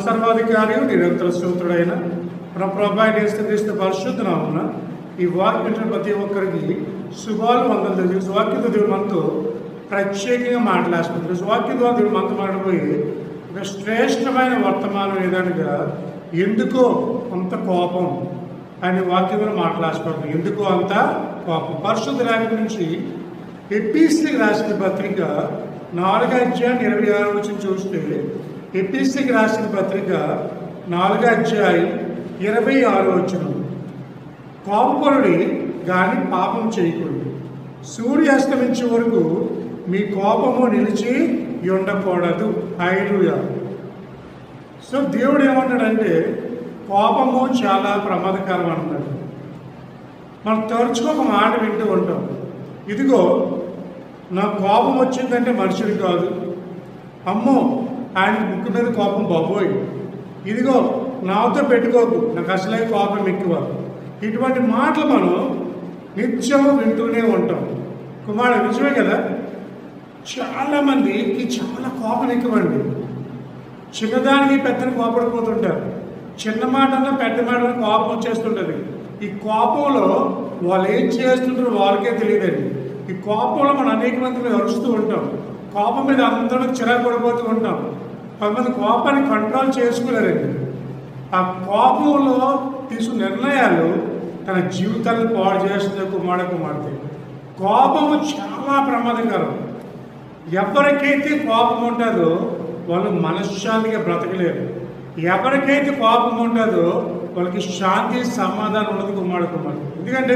సర్వాధికారి నిరంతర స్తోత్రుడైన మన ప్రభాయి పరిశుద్ధ నామమున ఈ వాక్యం ప్రతి ఒక్కరికి శుభాలు వందలు తెలిసి వాక్యతో దేవుడు మనతో ప్రత్యేకంగా మాట్లాడుతుంది వాక్యం ద్వారా దేవుడు మనతో మాట్లాడిపోయి ఒక శ్రేష్టమైన వర్తమానం ఏదనగా ఎందుకో అంత కోపం? అనే వాక్యంలో మాట్లాడుకుంటుంది ఎందుకో అంత కోపం? పరిశుద్ధ రాక నుంచి ఎపిసి రాసిన పత్రిక నాలుగు అధ్యాయం ఇరవై ఆరు వచ్చిన చూస్తే ఎపిసికి రాసిన పత్రిక నాలుగో అధ్యాయం ఇరవై ఆరు వచ్చిన కోపపరుడి గాని పాపం చేయకూడదు. సూర్యాస్తమించే వరకు మీ కోపము నిలిచి ఉండకూడదు. హైలుయా సో దేవుడు ఏమంటాడంటే కోపము చాలా ప్రమాదకరం అంటాడు. మనం తరచుగా ఒక మాట వింటూ ఉంటాం. ఇదిగో నా కోపం వచ్చిందంటే మనుషుడు కాదు. అమ్మో ఆయన ముక్కు మీద కోపం బాబోయ్. ఇదిగో నాతో పెట్టుకోకు. నాకు అసలే కోపం ఎక్కువ. ఇటువంటి మాటలు మనం నిత్యం వింటూనే ఉంటాం. కుమారుడు నిజమే కదా? చాలామందికి చాలా కోపం ఎక్కువండి. చిన్నదానికి పెద్దని కోపడిపోతుంటారు. చిన్న మాటలో పెద్ద మాటలో కోపం వచ్చేస్తుంటుంది. ఈ కోపంలో వాళ్ళు ఏం చేస్తుంటారో వాళ్ళకే తెలియదండి. ఈ కోపంలో మనం అనేక మంది అరుస్తూ ఉంటాం. కోపం మీద అందరం చిరాకు పడిపోతూ ఉంటాం. కొంతమంది కోపాన్ని కంట్రోల్ చేసుకోలేరండి ఆ కోపంలో తీసుకున్న నిర్ణయాలు తన జీవితాన్ని పాడు చేస్తుంది కుమార కుమార్తె. కోపము చాలా ప్రమాదకరం. ఎవరికైతే కోపం ఉంటుందో వాళ్ళు మనశ్శాంతిగా బ్రతకలేరు. ఎవరికైతే కోపం ఉంటుందో వాళ్ళకి శాంతి సమాధానం ఉండదు కుమారుడు కుమార్తె. ఎందుకంటే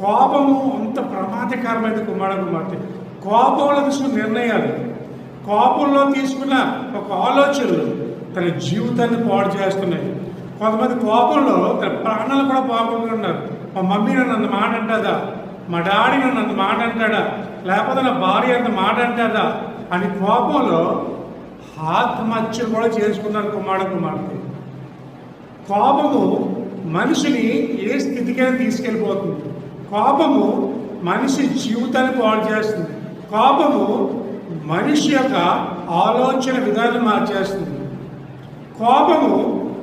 కోపము అంత ప్రమాదకరమైన కుమారుడు కుమార్తె. కోపంలో తీసుకున్న నిర్ణయాలు. కోపంలో తీసుకున్న ఒక ఆలోచనలు తన జీవితాన్ని పాడు చేస్తున్నాయి. కొంతమంది కోపంలో తన ప్రాణాలు కూడా పోగొట్టుకున్నారు మా మమ్మీ నన్ను అంత మాట అంటుందా? మా డాడీ నన్ను అంత మాట అంటాడా? లేకపోతే నా భార్య అంత మాట అంటాదా? అని కోపంలో ఆత్మహత్యలు కూడా చేసుకున్నారు కుమార కుమార్తె. కోపము మనిషిని ఏ స్థితికైనా తీసుకెళ్ళిపోతుంది. కోపము మనిషి జీవితాన్ని పాడు చేస్తుంది. కోపము మనిషి యొక్క ఆలోచన విధానం మార్చేస్తుంది. కోపము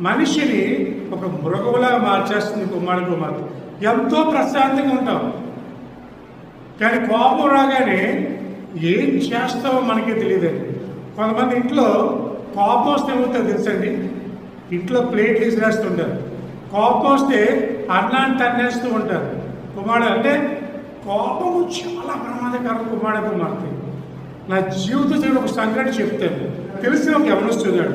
మనిషిని ఒక మృగములా మార్చేస్తుంది కుమారుడు కుమార్తె. ఎంతో ప్రశాంతంగా ఉంటాం. కానీ కోపం రాగానే ఏం చేస్తావో మనకి తెలియదండి కొంతమంది ఇంట్లో కోపం వస్తే ఏమవుతుందో తెలుసండి ఇంట్లో ప్లేట్లు విసిరేస్తుంటారు కోపం వస్తే అన్నాన్ని తన్నేస్తూ ఉంటారు. కుమారుడు అంటే కోపము చాలా ప్రమాదకరం కుమారుడు కుమార్తె నా జీవిత జీవితం ఒక సంఘటన చెప్తాను. తెలిసిన ఒక యవనస్తున్నాడు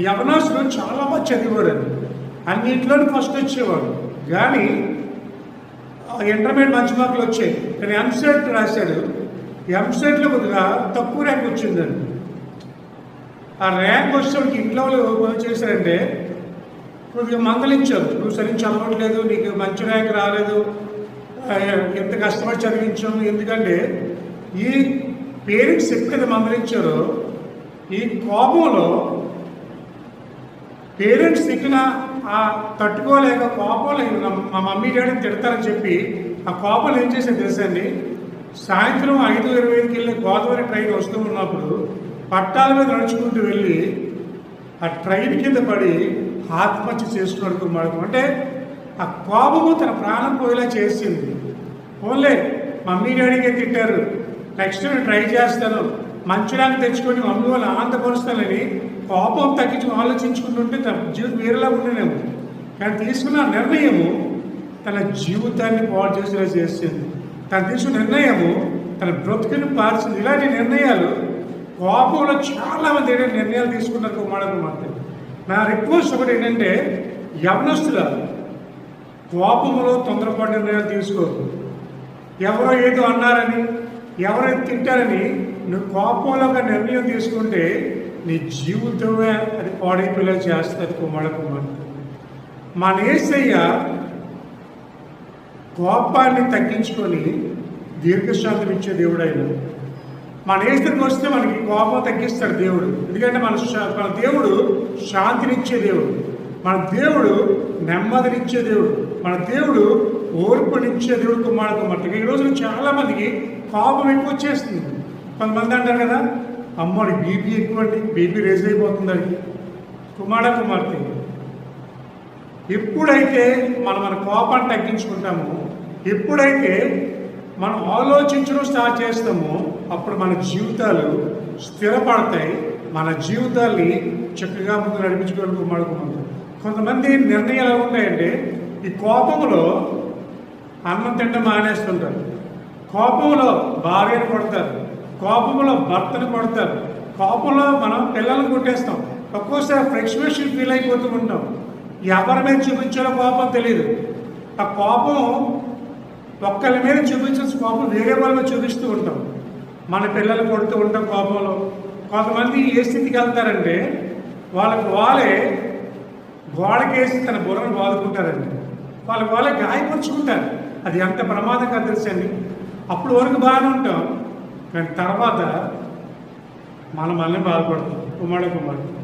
యవనస్తుడు చాలా బాగా చదివాడు అన్నింటిలో ఫస్ట్ వచ్చేవాడు. కానీ ఇంటర్మీడియట్ మంచి మార్కులు వచ్చాయి. కానీ ఎంసెట్ రాశాడు. ఎంసెట్లో కొద్దిగా తక్కువ ర్యాంక్ వచ్చిందండి ఆ ర్యాంక్ వచ్చేవాడికి ఇంట్లో వాళ్ళు చేశారంటే కొద్దిగా మందలించారు. నువ్వు సరిగ్గా చదవట్లేదు నీకు మంచి ర్యాంక్ రాలేదు. ఎంత కష్టపడి చదివించాము ఎందుకంటే ఈ పేరెంట్స్ ఎప్పుడైతే మందలించారో ఈ కోపంలో పేరెంట్స్ తిట్టిన ఆ తట్టుకోలేక కోపంలో మా మమ్మీ డాడీని తిడతారని చెప్పి ఆ కోపంలో ఏం చేసేది తెలుసండి సాయంత్రం ఐదు ఇరవై ఐదుకి వెళ్ళి గోదావరి ట్రైన్ వస్తూ ఉన్నప్పుడు పట్టాల మీద నడుచుకుంటూ వెళ్ళి ఆ ట్రైన్ కింద పడి ఆత్మహత్య చేసుకున్నాడు కుమారుడు అంటే ఆ కోపము తన ప్రాణం పోయేలా చేసింది. ఓన్లే మమ్మీ డాడీకే తిట్టారు. నెక్స్ట్ నేను ట్రై చేస్తాను. మంచి తెచ్చుకొని మమ్మీ వాళ్ళు ఆనందపరుస్తానని కోపం తగ్గించి ఆలోచించుకుంటుంటే తన జీవితం వేరేలా ఉండేనేమో కానీ తీసుకున్న నిర్ణయము తన జీవితాన్ని పాడు చేసేలా చేసింది. తను తీసుకున్న నిర్ణయము తన బ్రతుకుని పార్చింది. ఇలాంటి నిర్ణయాలు కోపంలో చాలా మంది నిర్ణయాలు తీసుకున్నారు కుమారుడు కుమార్తె నా రిక్వెస్ట్ ఒకటి ఏంటంటే యవనస్తుల కోపంలో తొందరపాటు నిర్ణయాలు తీసుకోరు ఎవరో ఏదో అన్నారని ఎవరైతే తింటారని నువ్వు కోపంలో ఒక నిర్ణయం తీసుకుంటే నీ జీవితమే అది పాడైపోయేలా చేస్తుంది కుమార కుమార్తె మన ఏసయ్య కోపాన్ని తగ్గించుకొని దీర్ఘశాంతం ఇచ్చే దేవుడు ఆయన. మన ఏసరికి వస్తే మనకి కోపం తగ్గిస్తాడు దేవుడు. ఎందుకంటే మన శా- మన దేవుడు శాంతినిచ్చే దేవుడు. మన దేవుడు నెమ్మదినిచ్చే దేవుడు. మన దేవుడు ఓర్పునిచ్చే దేవుడు కుమారుడు కుమార్తె ఈ రోజున చాలా మందికి కోపం ఎక్కువ వచ్చేస్తుంది. కొంతమంది అంటారు కదా అమ్మడి బీపీ ఎక్కువ అండి బీపీ రేజ్ అయిపోతుంది అది కుమార కుమార్తె ఎప్పుడైతే మనం మన కోపాన్ని తగ్గించుకుంటామో ఎప్పుడైతే మనం ఆలోచించడం స్టార్ట్ చేస్తామో అప్పుడు మన జీవితాలు స్థిరపడతాయి. మన జీవితాల్ని చక్కగా ముందు నడిపించుకోవడం కుమార కొంతమంది నిర్ణయాలు ఎలా ఉంటాయంటే ఈ కోపంలో అన్నం తింటే మానేస్తుంటారు. కోపంలో భార్యను కొడతారు. కోపంలో భర్తను కొడతారు. కోపంలో మనం పిల్లల్ని కొట్టేస్తాం. ఒక్కోసారి ఫ్రస్ట్రేషన్ ఫీల్ అయిపోతూ ఉంటాం. ఎవరి మీద చూపించాలో కోపం తెలియదు ఆ కోపం ఒక్కరి మీద చూపించాల్సిన కోపం వేరే వాళ్ళ మీద చూపిస్తూ ఉంటాం. మన పిల్లలు కొడుతూ ఉంటాం కోపంలో. కొంతమంది ఏ స్థితికి వెళ్తారంటే వాళ్ళకి వాళ్ళే గోడకేసి తన బుర్రను బాదుకుంటారండి. వాళ్ళ వాళ్ళ గాయపరుచుకుంటారు. అది ఎంత ప్రమాదంగా తెలుసండి అప్పుడు వరకు బాగానే ఉంటాం. కానీ తర్వాత మనం మళ్ళీ బాధపడతాం కుమారుడు కుమారుడు.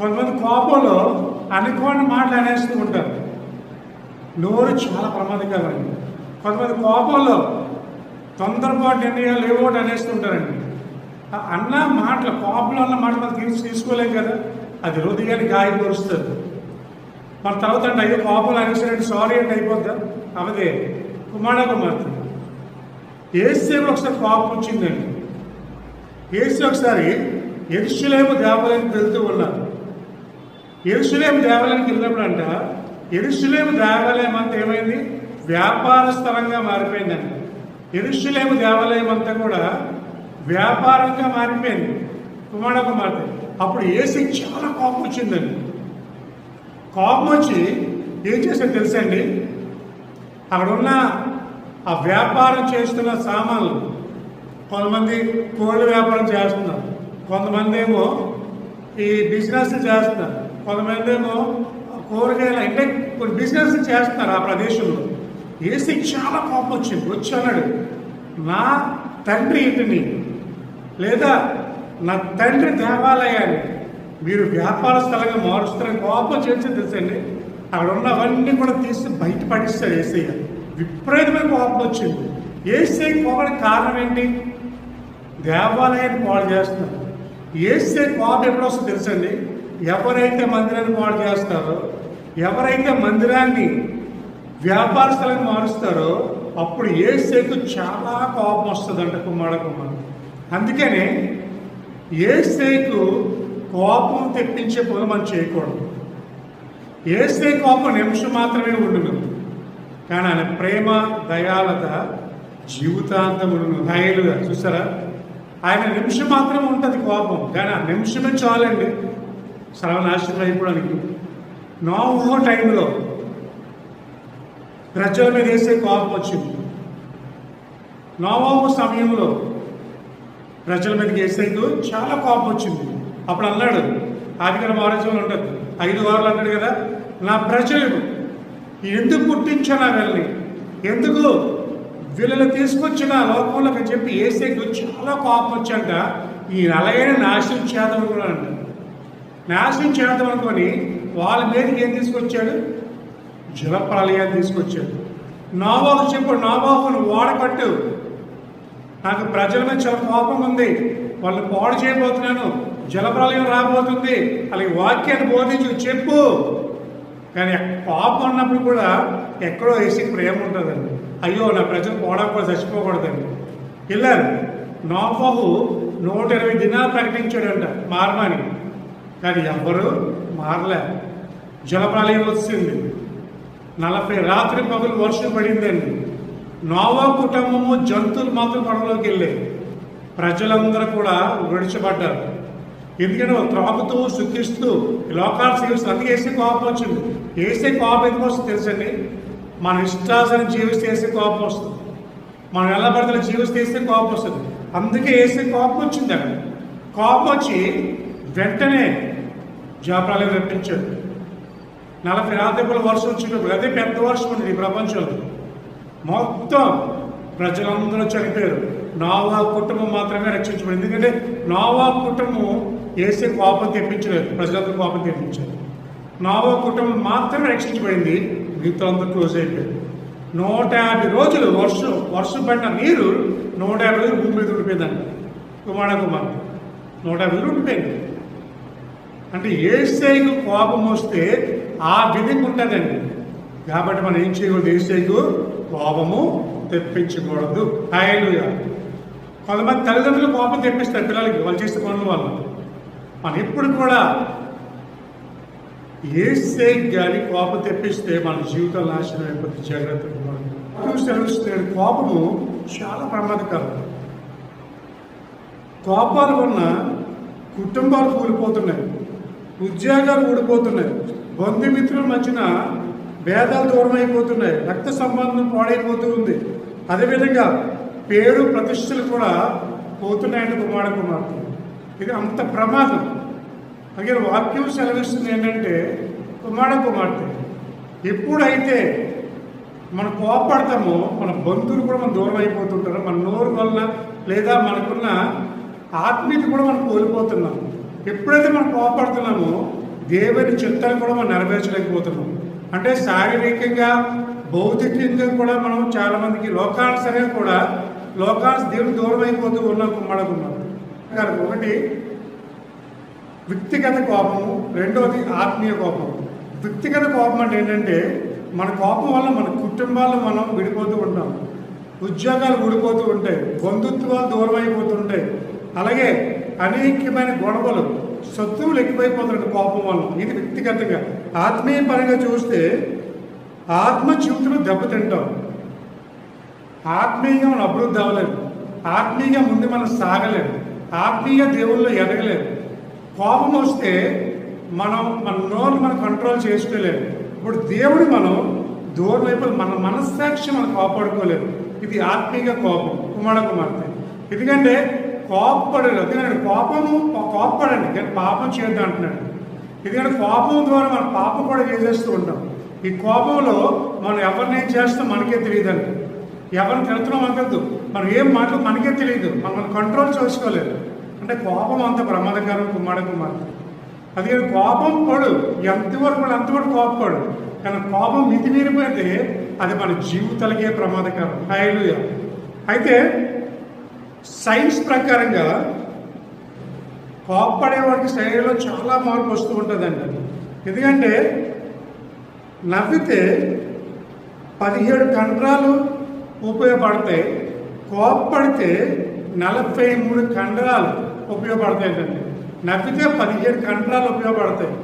కొంతమంది కోపంలో అనుకోని మాటలు అనేస్తూ ఉంటారు. నోరు చాలా ప్రమాదకరండి కొంతమంది కోపంలో తొందరపాటు నిర్ణయాలు ఏవో అనేస్తుంటారండి అన్న మాటలు కోపంలో ఉన్న మాటలు మనం తీసుకోలేం కదా. అది హృదయాన్ని గాయపరుస్తుంది. మన తర్వాత అంటే అయ్యో పాపలు అనేసారంటే సారీ అంటే అయిపోద్దా? అవదే కుమార కుమార్తె. ఏసే ఒకసారి కోపం వచ్చిందండి. ఏసీ ఒకసారి ఎరుషులేము దేవాలయానికి వెళ్తూ ఉన్నారు. ఎరుషులేము దేవాలయానికి వెళ్ళినప్పుడు అంట ఎరుషులేము దేవాలయం అంతా ఏమైంది? వ్యాపార స్థలంగా మారిపోయిందండి. ఎరుషులేము దేవాలయం అంతా కూడా వ్యాపారంగా మారిపోయింది. కుమార కుమార్తె. అప్పుడు ఏసీ చాలా కోపం వచ్చిందండి. కోపం వచ్చి ఏం చేశారు తెలుసండి అక్కడ ఉన్న ఆ వ్యాపారం చేస్తున్న సామాన్లు కొంతమంది కోళ్ళ వ్యాపారం చేస్తున్నారు కొంతమంది ఏమో ఈ బిజినెస్ చేస్తున్నారు కొంతమంది ఏమో కూరగాయలు అంటే కొన్ని బిజినెస్ చేస్తున్నారు ఆ ప్రదేశంలో. ఏసీ చాలా కోపం వచ్చింది వచ్చి అన్నాడు నా తండ్రి ఇంటిని లేదా నా తండ్రి దేవాలయాన్ని మీరు వ్యాపార స్థలంగా మారుస్తారని కోపం చేసి తెలుసండి. అక్కడ ఉన్నవన్నీ కూడా తీసి బయట పడిస్తాడు ఏసయ్య. విపరీతమైన కోపం వచ్చింది. ఏసై కోపానికి కారణం ఏంటి? దేవాలయాన్ని పాడు చేస్తున్నారు. ఏసే కోపం ఎప్పుడు వస్తుందో తెలుసండి? ఎవరైతే మందిరాన్ని పాడు చేస్తారో ఎవరైతే మందిరాన్ని వ్యాపార స్థలంగా మారుస్తారో అప్పుడు ఏసేకు చాలా కోపం వస్తుందంట కుమార కుమార్ అందుకనే ఏసేకు కోపం తెప్పించే పనులు మనం చేయకూడదు. వేస్తే కోపం నిమిషం మాత్రమే ఉండును. కానీ ఆయన ప్రేమ దయాలత జీవితాంతం ఉండును. దయలుగా చూసారా? ఆయన నిమిషం మాత్రం ఉంటుంది కోపం. కానీ ఆ నిమిషమే చాలండి. సర్వనాశనం అయిపోవడానికి. నోహో టైంలో ప్రజల మీద వేసే కోపం వచ్చింది. నోవాహు సమయంలో ప్రజల మీదకి వేసేందుకు చాలా కోపం వచ్చింది. అప్పుడు అన్నాడు ఆదికర మహారాజ్యంలో ఉంటుంది ఐదు వారాలు అన్నాడు కదా నా ప్రజలు ఎందుకు పుట్టించాను వీళ్ళని? ఎందుకు వీళ్ళని తీసుకొచ్చిన లోకంలోకి చెప్పి ఏసేకు చాలా కోపం వచ్చాక ఈ నలగైన నాశనం చేద్దాం అనుకున్నాడు నాశనం చేద్దాం అనుకొని వాళ్ళ మీదకి ఏం తీసుకొచ్చాడు? జలప్రలయాన్ని తీసుకొచ్చాడు. నావాహు చెప్పు నావాహును ఓడకట్టు నాకు ప్రజల మీద చాలా కోపం ఉంది. వాళ్ళు పాడు చేయబోతున్నాను. జలప్రలయం రాబోతుంది. అలాగే వాక్యాన్ని బోధించు చెప్పు. కానీ పాపం ఉన్నప్పుడు కూడా ఎక్కడో వేసి ప్రేమ ఉంటుందండి. అయ్యో నా ప్రజలు పోడకపోతే చచ్చిపోకూడదండి. వెళ్ళారు నోపహు నూట ఇరవై దినాలు ప్రకటించాడంట మారమని కానీ ఎవ్వరూ మారలే. జలప్రలయం వచ్చింది. నలభై రాత్రి పగులు వర్షం పడిందండి. నోవా కుటుంబము జంతువులు మాత్రం పడవలోకి వెళ్ళాయి. ప్రజలందరూ కూడా విడిచిపడ్డారు. ఎందుకంటే వాళ్ళు త్రాగుతూ సుఖిస్తూ లోకాలు సేవిస్తూ అందుకే వేసే కోపం వచ్చింది. వేసే కోపం ఎందుకు వస్తుంది తెలుసండి? మన ఇష్టాసన జీవిస్తే వేసే కోపం వస్తుంది. మనం ఎలా పడితే జీవిస్తే వేసే కోపం వస్తుంది. అందుకే వేసే కోపం వచ్చింది అక్కడ. కోపం వచ్చి వెంటనే జాపరాలు రప్పించాడు నలభై రాత్రిపుల వర్షం వచ్చినప్పుడు అదే పెద్ద వర్షం ఉంది ఈ ప్రపంచంలో. మొత్తం ప్రజలందరూ చనిపోయారు. నావా కుటుంబం మాత్రమే రక్షించబడింది. ఎందుకంటే నావా కుటుంబం ఏసే కోపం తెప్పించలేదు ప్రజలందరూ కోపం తెప్పించారు నావో కుటుంబం మాత్రమే రక్షించబడింది మిగతా అందరూ క్లోజ్ అయిపోయింది. నూట యాభై రోజులు వర్షం వర్షం పడిన నీరు నూట యాభై రోజులు భూమి మీద ఉండిపోయిందండి. కుమార కుమార్ నూట యాభై రోజులు ఉండిపోయింది. అంటే ఏసైకు కోపం వస్తే ఆ విధికి ఉంటుందండి. కాబట్టి మనం ఏం చేయకూడదు ఏసైకు కోపము తెప్పించకూడదు. హాయలు కొంతమంది తల్లిదండ్రులు కోపం తెప్పిస్తారు పిల్లలకి వాళ్ళు చేసే పనుల వల్ల. మనం ఎప్పుడు కూడా ఏసే కానీ కోపం తెప్పిస్తే మన జీవితం నాశనం అయిపోతుంది జాగ్రత్తగా మనం కోపము చాలా ప్రమాదకరం. కోపాలు ఉన్న కుటుంబాలు కూలిపోతున్నాయి ఉద్యోగాలు ఊడిపోతున్నాయి బంధుమిత్రుల మధ్యన భేదాలు దూరం అయిపోతున్నాయి రక్త సంబంధం పాడైపోతూ ఉంది. అదేవిధంగా పేరు ప్రతిష్టలు కూడా పోతున్నాయంటే కుమారుడు కుమార్తె. ఇది అంత ప్రమాదం. అలాగే వాక్యం సెలవిస్తుంది ఏంటంటే కుమార కుమార్తె. ఎప్పుడైతే మనం కోపడతామో మన బంధువులు కూడా మనం దూరం అయిపోతుంటారు మన నోరు వలన లేదా మనకున్న ఆత్మీయత కూడా మనం కోల్పోతున్నాం. ఎప్పుడైతే మనం కోపడుతున్నామో దేవుని చిత్తాన్ని కూడా మనం నెరవేర్చలేకపోతున్నాం. అంటే శారీరకంగా భౌతికంగా కూడా మనం చాలామందికి మందికి కూడా లోకాను దేవుని దూరం అయిపోతూ ఉన్నాం కుమ్మడకున్నాం ఒకటి వ్యక్తిగత కోపము రెండవది ఆత్మీయ కోపం. వ్యక్తిగత కోపం అంటే ఏంటంటే మన కోపం వల్ల మన కుటుంబాలు మనం విడిపోతూ ఉంటాం. ఉద్యోగాలు ఊడిపోతూ ఉంటాయి. బంధుత్వాలు దూరం అయిపోతుంటాయి అలాగే అనేకమైన గొడవలు శత్రువులు ఎక్కువైపోతుంటాయి కోపం వల్ల. ఇది వ్యక్తిగతంగా. ఆత్మీయ పరంగా చూస్తే ఆత్మ జీవితంలో దెబ్బతింటాం. ఆత్మీయంగా మనం అభివృద్ధి అవ్వలేదు ఆత్మీయంగా ముందు మనం సాగలేదు ఆత్మీయ దేవుళ్ళు ఎదగలేదు. కోపం వస్తే మనం మన నోరు మనం కంట్రోల్ చేసుకోలేదు ఇప్పుడు దేవుడు మనం దూరం వైపు మన మనస్సాక్షి మనం కాపాడుకోలేదు. ఇది ఆత్మీయ కోపం కుమార కుమార్తె. ఎందుకంటే కోపపడలేదు. ఎందుకంటే కోపము కోపపడండి. కానీ పాపం చేయొద్దు అంటున్నాడు. ఎందుకంటే కోపం ద్వారా మనం పాపం కూడా చేసేస్తూ ఉంటాం. ఈ కోపంలో మనం ఎవరిని ఏం చేస్తాం? మనకే తెలియదండి. ఎవరిని తిడుతున్నాం మనకద్దు మనం ఏం మాటలు మనకే తెలియదు. మనం కంట్రోల్ చేసుకోలేదు. అంటే కోపం అంత ప్రమాదకరం కుమార కుమార్తె అది కోపం పడు. ఎంతవరకు కూడా అంతవరకు కోపపడు కానీ కోపం మితిమీరిపోతే అది మన జీవితాలకే ప్రమాదకరం. హైలుయ అయితే సైన్స్ ప్రకారంగా కోప్పడే వాడికి శరీరంలో చాలా మార్పు వస్తూ ఉంటుందండి. ఎందుకంటే నవ్వితే పదిహేడు కండరాలు ఉపయోగపడతాయి కోప్పడితే నలభై మూడు కండరాలు ఉపయోగపడతాయండి నవ్వితే పదిహేడు కండరాలు ఉపయోగపడతాయి.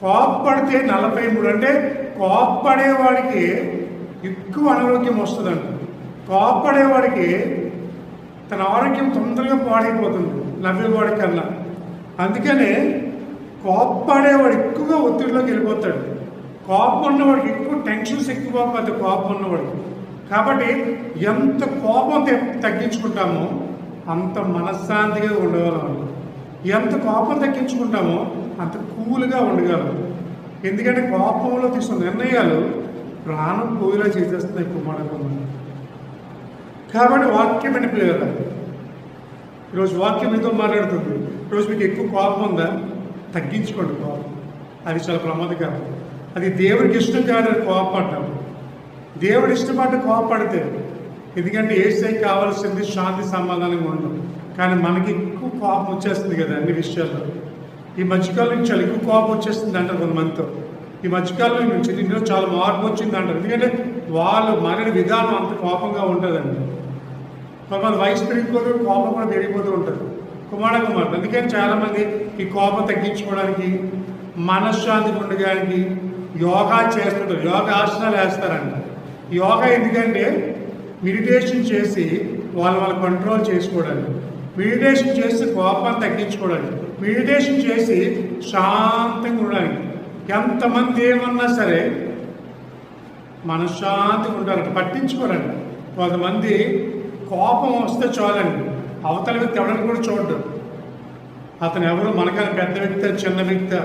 కోప్పడితే నలభై మూడు అంటే కోప్పడేవాడికి ఎక్కువ అనారోగ్యం వస్తుందండి. కోప్పడేవాడికి తన ఆరోగ్యం తొందరగా పాడైపోతుంది నవ్వేవాడి కన్నా. అందుకనే కోప్పడేవాడు ఎక్కువగా ఒత్తిడిలోకి వెళ్ళిపోతాడు. కోపం ఉన్నవాడికి ఎక్కువ టెన్షన్స్ ఎక్కువ అవుతుంది కోపం ఉన్నవాడికి. కాబట్టి ఎంత కోపం తగ్గించుకుంటామో అంత మనశ్శాంతిగా ఉండగలం ఎంత కోపం తగ్గించుకుంటామో అంత కూల్గా ఉండగలం. ఎందుకంటే కోపంలో తీసుకున్న నిర్ణయాలు ప్రాణం పోయేలా చేసేస్తున్నాయి కుమార కాబట్టి వాక్యం అని ఈరోజు వాక్యం మీతో మాట్లాడుతుంది. ఈరోజు మీకు ఎక్కువ కోపం ఉందా? తగ్గించుకోండి కోపం. అది చాలా ప్రమాదకరం. అది దేవుడికి ఇష్టం కాదని అంటాము. దేవుడు ఇష్టపడ్డ కోపపడితే ఎందుకంటే ఏసై కావాల్సింది శాంతి సమాధానంగా ఉండడం. కానీ మనకి ఎక్కువ కోపం వచ్చేస్తుంది కదా అన్ని విషయాల్లో. ఈ మధ్యకాలం నుంచి చాలా ఎక్కువ కోపం వచ్చేస్తుంది అంటారు కొంతమందితో. ఈ మధ్యకాలం నుంచి దీనిలో చాలా మార్పు వచ్చింది అంటారు. ఎందుకంటే వాళ్ళు మారిన విధానం అంత కోపంగా ఉంటుందండి. కొంతమంది వయసు పెరిగిపోతూ కోపం కూడా పెరిగిపోతూ ఉంటుంది కుమార కుమారుడు. అందుకని చాలామంది ఈ కోపం తగ్గించుకోవడానికి మనశ్శాంతి ఉండడానికి యోగా చేస్తుంటారు. యోగా ఆసనాలు వేస్తారంట యోగా ఎందుకంటే మెడిటేషన్ చేసి వాళ్ళు వాళ్ళు కంట్రోల్ చేసుకోవడానికి మెడిటేషన్ చేసి కోపాన్ని తగ్గించుకోవడానికి మెడిటేషన్ చేసి శాంతంగా ఉండడానికి. ఎంతమంది ఏమన్నా సరే మనశ్శాంతిగా ఉంటారంట పట్టించుకోరండి. కొంతమంది కోపం వస్తే చాలండి. అవతల వ్యక్తి ఎవరిని కూడా చూడడు. అతను ఎవరు మనకన్నా పెద్ద వ్యక్తి చిన్న వ్యక్తి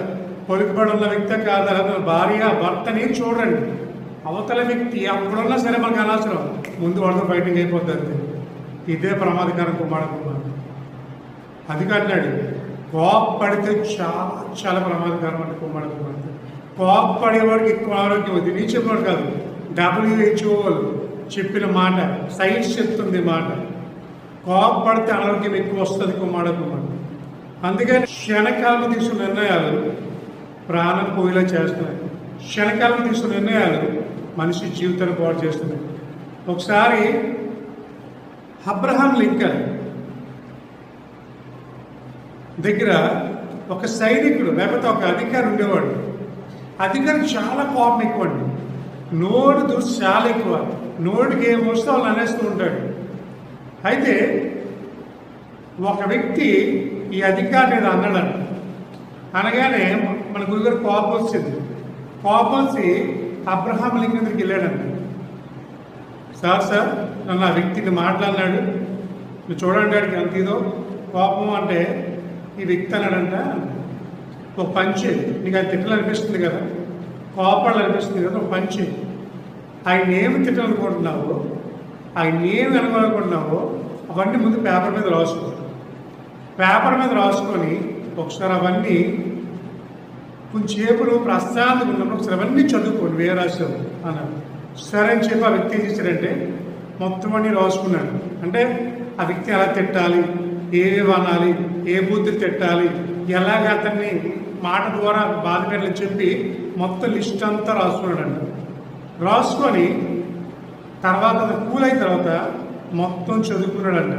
పొలికబడి ఉన్న వ్యక్తి కాదు భార్య భర్తని చూడండి. అవతల వ్యక్తి ఎప్పుడున్నా సరే మనకు అనవసరం. ముందు వాళ్ళతో ఫైటింగ్ అయిపోద్ది అంతే. ఇదే ప్రమాదకరం కుమారకుమార్ అది అన్నాడు కోప్పడితే చాలా చాలా ప్రమాదకరం అంటే కుమారకుమార్ కోప్పడేవాడికి ఎక్కువ ఆరోగ్యం ఉంది. నీ చెప్పాడు కాదు. డబ్ల్యూహెచ్ఓ చెప్పిన మాట సైన్స్ చెప్తుంది మాట. కోప్పడితే అనారోగ్యం ఎక్కువ వస్తుంది కుమార కుమార్. అందుకని క్షణకాలం తీసుకున్న నిర్ణయాలు ప్రాణం పోయేలా చేస్తున్నాయి. క్షణకాలం తీసుకున్న నిర్ణయాలు మనిషి జీవితాన్ని పాడు చేస్తున్నాయి. ఒకసారి అబ్రహాం లింకన్ దగ్గర ఒక సైనికుడు లేకపోతే ఒక అధికారి ఉండేవాడు. అధికారి చాలా కోపం ఎక్కువ అండి నోటు దూసి చాలా ఎక్కువ. నోటికి ఏం వస్తే వాళ్ళు అనేస్తూ ఉంటాడు. అయితే ఒక వ్యక్తి ఈ అధికారి మీద అన్నాడు అనగానే మన గురుగారు కోపం వచ్చింది. కోపం వచ్చి అబ్రహాం లింగం దగ్గరికి వెళ్ళాడంట సార్ సార్ నన్ను ఆ వ్యక్తిని మాట్లాడినాడు మీరు చూడండి వాడికి ఎంత ఇదో. కోపం అంటే ఈ వ్యక్తి అన్నాడంట ఒక పంచి నీకు అది తిట్టలు అనిపిస్తుంది కదా. కోపాలు అనిపిస్తుంది కదా ఒక పంచి. ఆయన ఏమి తిట్టాలనుకుంటున్నావో ఆయన ఏమి అనుకోవాలనుకుంటున్నావో అవన్నీ ముందు పేపర్ మీద రాసుకో. పేపర్ మీద రాసుకొని ఒకసారి అవన్నీ కొంచెంసేపు ప్రశాంతంగా ఉన్నప్పుడు ఒకసారి అవన్నీ చదువుకోండి వేరే రాశావు అన్నాడు సరే అని చెప్పి ఆ వ్యక్తి ఏం చేశాడంటే మొత్తం అన్నీ రాసుకున్నాడు. అంటే ఆ వ్యక్తి ఎలా తిట్టాలి ఏవేవి అనాలి ఏ బుద్ధి తిట్టాలి ఎలాగ అతన్ని మాట ద్వారా బాధ పెట్టాలని చెప్పి మొత్తం లిస్ట్ అంతా రాసుకున్నాడంట. రాసుకొని తర్వాత అది కూల్ అయిన తర్వాత మొత్తం చదువుకున్నాడంట.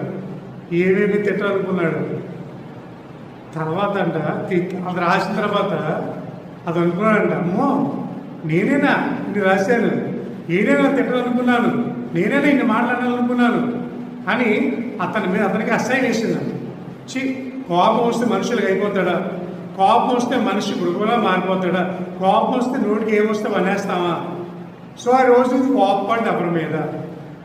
ఏమేమి తిట్టాలనుకున్నాడు? తర్వాత అంట తి- అది రాసిన తర్వాత అది అనుకున్నాడంట అమ్మో నేనేనా? ఇన్ని రాశాను నేనేనా తిట్టాలనుకున్నాను. నేనేనా ఇన్ని మాట్లాడాలనుకున్నాను. అని అతని మీద అతనికి అసహ్యం వేసిందంట. చి కోపం వస్తే మనుషులకు అయిపోతాడా? కోపం వస్తే మనిషి మృగంలా మారిపోతాడా? కోపం వస్తే నోటికి ఏమొస్తే వనేస్తామా సో ఆ రోజు కోపపడి ఎవరి మీద.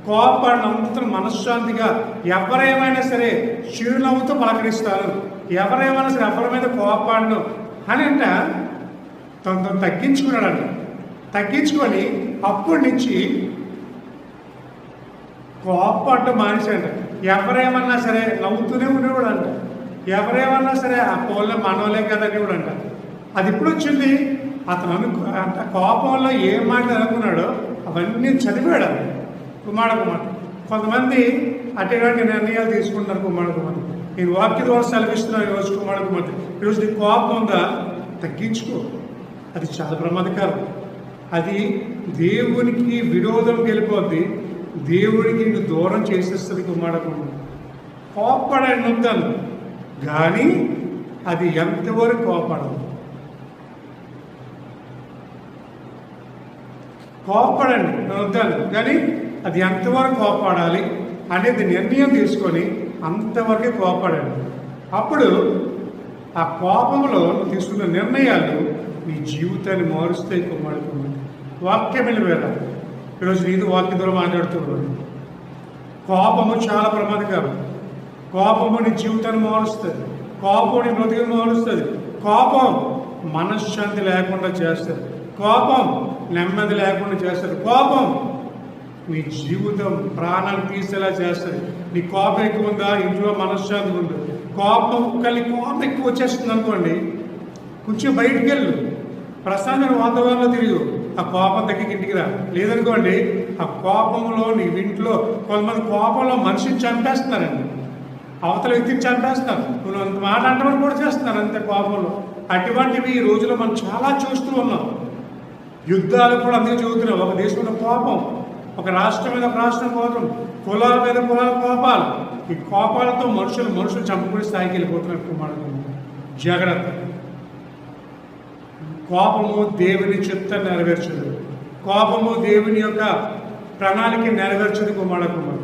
కోపడినంత మనశ్శాంతిగా ఎవరేమైనా సరే చిరునవ్వుతో పలకరిస్తారు. ఎవరేమైనా సరే ఎవరి మీద కోపాడను అని అంట తను తను తగ్గించుకున్నాడంట. తగ్గించుకొని అప్పటి నుంచి కోపడటం మానేశాడు ఎవరేమన్నా సరే నవ్వుతూనే ఉండేవాడు అంట ఎవరేమన్నా సరే ఆ పోలే మనవలే కదా కూడా అంట అది ఇప్పుడు వచ్చింది? అతను అను అంట కోపంలో ఏం మాట అనుకున్నాడో అవన్నీ చదివాడు కుమార కుమార్ కొంతమంది అటువంటి నిర్ణయాలు తీసుకుంటున్నారు కుమార కుమార్ నేను వాక్య ద్వారా సెలవిస్తున్నాను ఈరోజు కుమార కుమార్ ఈరోజు నీ కోపం ఉందా? తగ్గించుకో. అది చాలా ప్రమాదకరం అది దేవునికి విరోధం వెళ్ళిపోద్ది దేవుడికి నిన్ను దూరం చేసేస్తుంది కుమారకుడు కోపడని వద్దాను కానీ అది ఎంతవరకు కోపడదు కోపడండి నేను వద్దాను కానీ అది ఎంతవరకు కోపడాలి అనేది నిర్ణయం తీసుకొని అంతవరకే కోపడండి అప్పుడు ఆ కోపంలో తీసుకున్న నిర్ణయాలు నీ జీవితాన్ని మారుస్తాయి కుమారుడు వాక్యం వెళ్ళిపోయారు ఈరోజు నీతో వాక్య ద్వారా మాట్లాడుతున్నాడు కోపము చాలా ప్రమాదకరం. కోపము నీ జీవితాన్ని మారుస్తుంది. కోపం నీ బ్రతికను మారుస్తుంది. కోపం మనశ్శాంతి లేకుండా చేస్తుంది. కోపం నెమ్మది లేకుండా చేస్తుంది. కోపం నీ జీవితం ప్రాణాలు తీసేలా చేస్తుంది. నీ కోపం ఎక్కువ ఉందా? ఇంట్లో మనశ్శాంతి ఉంది. కోపం కలిగి కోపం ఎక్కువ వచ్చేస్తుంది అనుకోండి కొంచెం బయటికి వెళ్ళు. ప్రశాంతమైన వాతావరణంలో తిరుగు. ఆ కోపం దగ్గరికి ఇంటికి రా. లేదనుకోండి ఆ కోపంలో నీ ఇంట్లో కొంతమంది కోపంలో మనిషిని చంపేస్తున్నారండి. అవతల వ్యక్తిని చంపేస్తున్నారు. నువ్వు అంత మాట అంటమని కూడా చేస్తున్నారు అంతే కోపంలో. అటువంటివి ఈ రోజులో మనం చాలా చూస్తూ ఉన్నాం. యుద్ధాలు కూడా అందుకే చదువుతున్నాం ఒక దేశంలో కోపం ఒక రాష్ట్రం మీద ఒక రాష్ట్రం కోపం కులాల మీద కులాల కోపాలు. ఈ కోపాలతో మనుషులు మనుషులు చంపుకునే స్థాయికి వెళ్ళిపోతున్నారు మనం జాగ్రత్త. కోపము దేవుని చిత్త నెరవేర్చదు కోపము దేవుని యొక్క ప్రణాళిక నెరవేర్చదు కుమార కుమారుడు.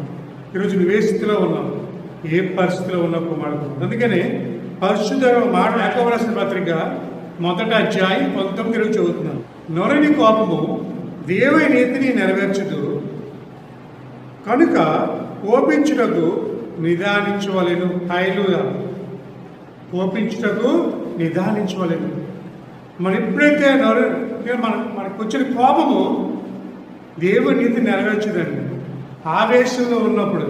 ఈరోజు నువ్వే స్థితిలో ఉన్నావు? ఏ పరిస్థితిలో ఉన్నావు కుమార కుమారుడు? అందుకనే పరిశుద్ధ మాట లేకపోవలసిన పత్రిక మొదట అధ్యాయం పంతొమ్మిది రోజు చదువుతున్నాను. నొరని కోపము దేవుని నీతిని నెరవేర్చదు. కనుక కోపించుటకు నిదానించవలేను. హైలుగా కోపించుటకు నిదానించవలేను. మరి ఎప్పుడైతే మన మనకు వచ్చిన కోపము దేవుని నీతి నెరవేర్చదండి. ఆవేశంలో ఉన్నప్పుడు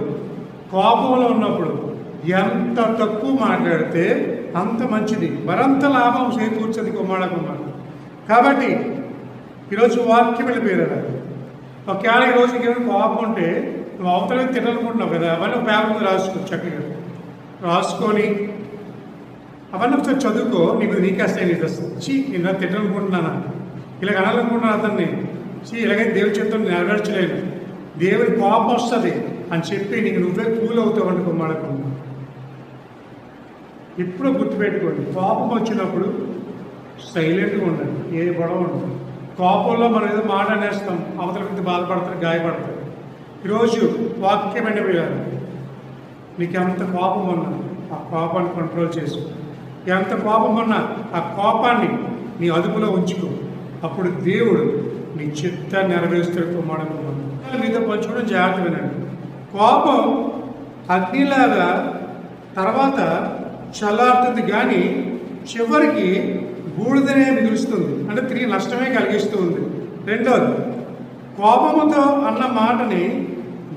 కోపంలో ఉన్నప్పుడు ఎంత తక్కువ మాట్లాడితే అంత మంచిది. మరంత లాభం చేకూర్చది కుమార కుమార్ కాబట్టి ఈరోజు వాక్యం వెళ్ళిపోయారు ఒకవేళ ఈరోజు ఇంకేమైనా కోపం ఉంటే నువ్వు అవతలే తినాలనుకుంటున్నావు కదా అవన్నీ ఒక పేపర్ మీద రాసుకో చక్కగా. రాసుకొని అవన్నీ ఒకసారి చదువుకో నీకు నీకే నీకు వస్తుంది చీ నేను తిట్టాలనుకుంటున్నానా ఇలాగ అనాలనుకుంటున్నాను అతన్ని? చీ ఇలాగైతే దేవుడి చిత్తం నెరవేర్చలేను దేవుడి కోపం వస్తుంది అని చెప్పి నీకు నువ్వే కూల్ అవుతావు అనుకో మాడకుండా ఎప్పుడో గుర్తుపెట్టుకోండి కోపం వచ్చినప్పుడు సైలెంట్గా ఉండండి ఏ గొడవ ఉండదు. కోపంలో మనం ఏదో మాట అనేస్తాం అవతల వ్యక్తి బాధపడతారు గాయపడతారు. ఈరోజు వాక్యమైన పిల్లలు నీకు ఎంత కోపం ఉన్నా ఆ కోపాన్ని కంట్రోల్ చేసుకో. ఎంత కోపం ఉన్నా ఆ కోపాన్ని నీ అదుపులో ఉంచుకో. అప్పుడు దేవుడు నీ చిత్తాన్ని నెరవేరుస్తాడు కుమారుడు. మీతో పంచుకోవడం జాగ్రత్త వినండి. కోపం అగ్నిలాగా తర్వాత చల్లారుతుంది కానీ చివరికి బూడిదనే మిగులుస్తుంది అంటే తిరిగి నష్టమే కలిగిస్తుంది రెండోది కోపముతో అన్న మాటని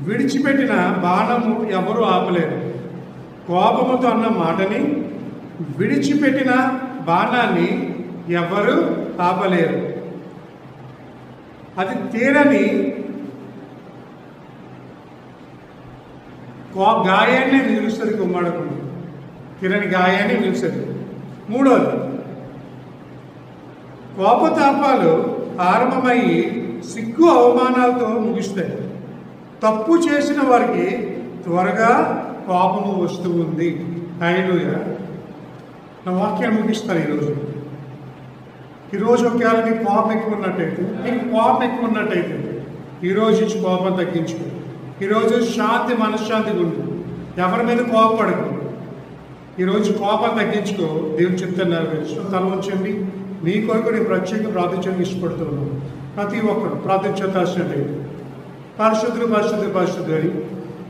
విడిచిపెట్టిన బాణము ఎవరూ ఆపలేరు కోపముతో అన్న మాటని విడిచిపెట్టిన బాణాన్ని ఎవరు ఆపలేరు అది తీరని గాయాన్ని గాయాన్నే మిగులుస్తుంది తీరని గాయాన్ని నిలుస్తుంది. మూడోది కోపతాపాలు ఆరంభమయ్యి సిగ్గు అవమానాలతో ముగిస్తాయి. తప్పు చేసిన వారికి త్వరగా కోపము వస్తూ ఉంది. హైలుయ నా వాక్యాన్ని ముగిస్తాను ఈరోజు. ఈరోజు ఒకవేళ నీకు కోపం ఎక్కువ ఉన్నట్టయితే నీకు కోపం ఎక్కువ ఉన్నట్టయితే ఈరోజు నుంచి కోపం తగ్గించుకో ఈరోజు శాంతి మనశ్శాంతి ఉండు. ఎవరి మీద కోపపడకు. ఈరోజు కోపం తగ్గించుకో. దేవుడు చెప్తున్నారు నెరవేర్చు. తల ఉంచండి. మీ కొరకు నేను ప్రత్యేక ప్రార్థించడానికి ఇష్టపడుతున్నాను. ప్రతి ఒక్కరు ప్రార్థించేతాల్సినట్టయితే పరిశుద్ధులు పరిశుద్ధులు పరిశుద్ధులు అని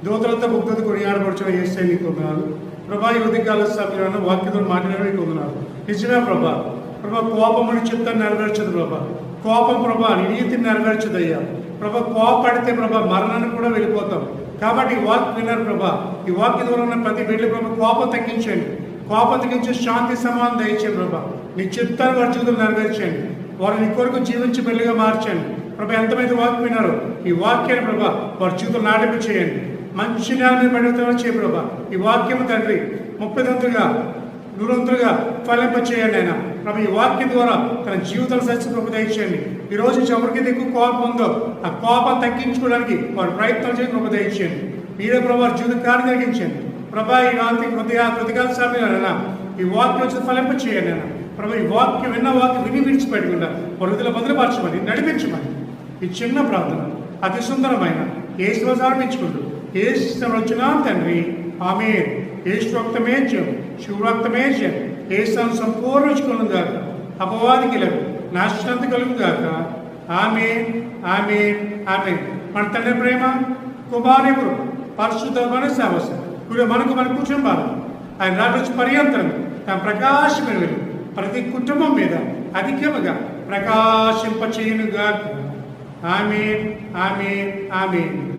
దూతలంతా ముగ్గురు కొనియాడబడుచిన ఏసై నీకు ఉన్నారు ప్రభా ఈ ఉదయకాల సమయంలో వాక్యతో మాట్లాడడం నీకు ఉన్నారు నిజమే ప్రభా ప్రభా కోపముని చిత్తం నెరవేర్చదు ప్రభా. కోపం ప్రభా నీతిని నెరవేర్చదయ్యా. ప్రభా కోపడితే ప్రభా మరణానికి కూడా వెళ్ళిపోతాం. కాబట్టి ఈ వాక్ విన్నారు ప్రభా. ఈ వాక్య ద్వారా ప్రతి వెళ్ళి ప్రభా కోపం తగ్గించండి. కోపం తగ్గించి శాంతి సమానం దయచేయండి ప్రభా. నీ చిత్తాన్ని వారి జీవితం నెరవేర్చండి. వారు నీ కొరకు జీవించి పెళ్ళిగా మార్చండి. ప్రభా ఎంతమంది వాక్ విన్నారో? ఈ వాక్యాన్ని ప్రభా వారి జీవితం నాటింపు చేయండి మంచి జ్ఞానం పడితే చే ప్రభా ఈ వాక్యం తండ్రి ముప్పై దంతులుగా నూరంతులుగా ఫలింపచేయండి ఆయన. ప్రభు ఈ వాక్యం ద్వారా తన జీవితాలు సత్య ప్రభు దయచేయండి. ఈ రోజు నుంచి ఎవరికైతే ఎక్కువ కోపం ఉందో ఆ కోపం తగ్గించుకోవడానికి వారు ప్రయత్నం చేసి ప్రభు దయచేయండి. మీరే ప్రభు వారి జీవితం కారణం కలిగించండి ప్రభా ఈ రాత్రి హృదయ హృదయాల సమయంలో ఈ వాక్యం వచ్చి ఫలింపచేయండి ఆయన ప్రభు ఈ వాక్యం విన్న వాక్యం విని విడిచిపెట్టకుండా వరుదల బదులుపరచమని నడిపించమని. ఈ చిన్న ప్రార్థన అతి సుందరమైన ఏ సమర్పించుకుంటూ ఏ వచ్చినా తండ్రి ఆమె ఏశ్వక్తమే జయం శివరక్తమే జయం ఏ సంపూర్ణించుకున్నాం గాక అపవాదికి లేదు నాశనంత కలుగు గాక ఆమె ఆమె ఆమె మన తండ్రి ప్రేమ కుమారి పరిశుద్ధమైన సేవస ఇప్పుడు మనకు మన కుటుంబాలు. ఆయన రావచ్చు పర్యంతరం తన ప్రకాశమైన వెలుగు. ప్రతి కుటుంబం మీద అధికముగా ప్రకాశింపచేయునుగా ఆమె ఆమె ఆమె